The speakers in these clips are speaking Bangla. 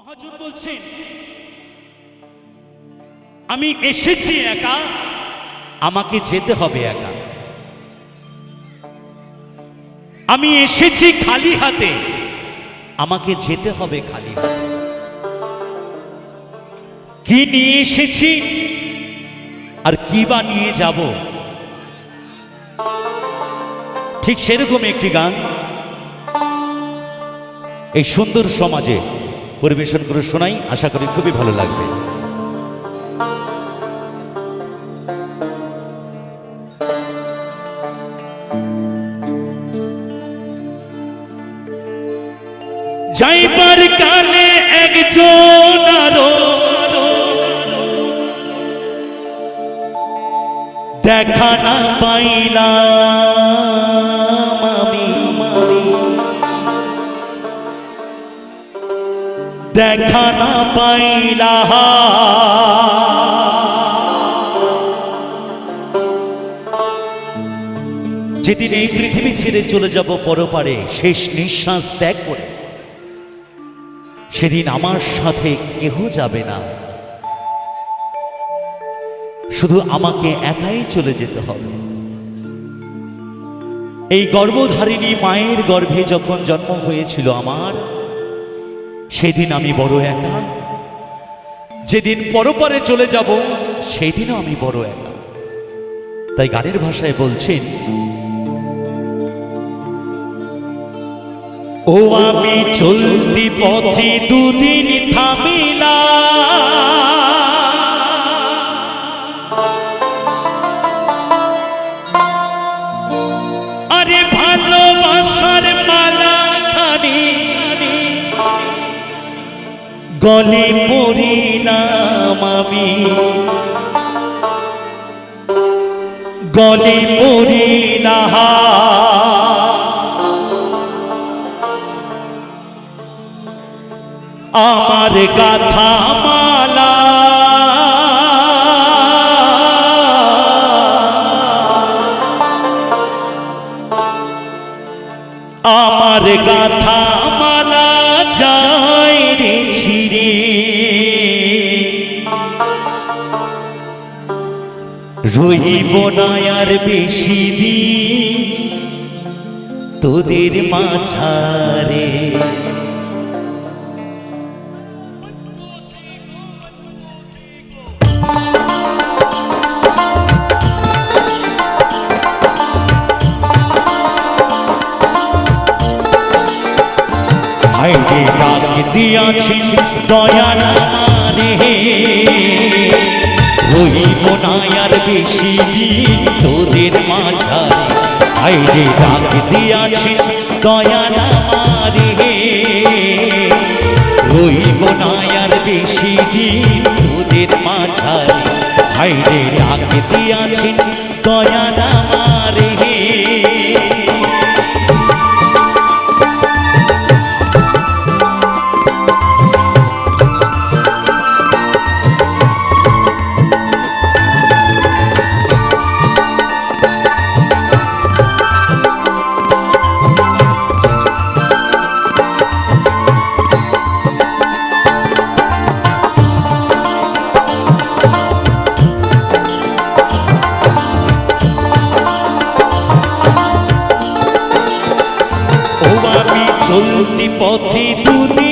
মহাজন আমি এসেছি একা, আমাকে যেতে হবে একা। আমি এসেছি খালি হাতে, আমাকে যেতে হবে খালি হাতে। কি নিয়ে এসেছি আর কি বা নিয়ে যাব? ঠিক সেরকম একটি গান। এই সুন্দর সমাজে পরিবেশন করে শোনাই। আশা করি খুবই ভালো লাগবে। যাইবার একজন দেখা না পাইলাম। দেখা না পাইলা। যেদিন এই পৃথিবী ছেড়ে চলে যাব পরপারে, শেষ নিঃশ্বাস ত্যাগ করে, সেদিন আমার সাথে কেহ যাবে না। শুধু আমাকে একাই চলে যেতে হবে। এই গর্ভধারিণী মায়ের গর্ভে যখন জন্ম হয়েছিল আমার সেদিন আমি বড় একা। যেদিন পরপারে চলে যাব, সেদিনও আমি বড় একা। তাই গানের ভাষায় বলছেন, ও আমি চলতি পথে দুদিন থামিলা আরে ভালোবাসার গলে পড়িলাম আমি। গলে পড়িলাম আমার গাথা মালা। আমার গাথা রহিব না আর বেশি দিন তোদের মাঝারে। দিয়াছি দয়া রে রহিব না বেশি দিন তোদের মাঝারে। আইরে রাখ দিয়াছি দয়া রে রহিব না আর বেশি দিন তোদের মাঝারে। আইরে রাখ দিয়াছি দয়া চলতি পথে দুদিন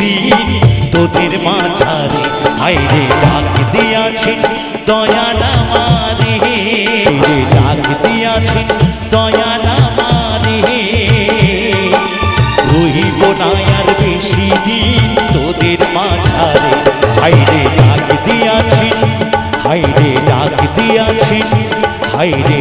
দিন তোদের মাঝারে আইরে ডাক দিয়াছে দয়াল আমারে ডাক দিয়াছে দয়াল আমারে রহিব না আর বেশি দিন তোদের মাঝারে। হাইরে ডাক দিয়াছি হাইরে ডাক দিয়াছি হাইরে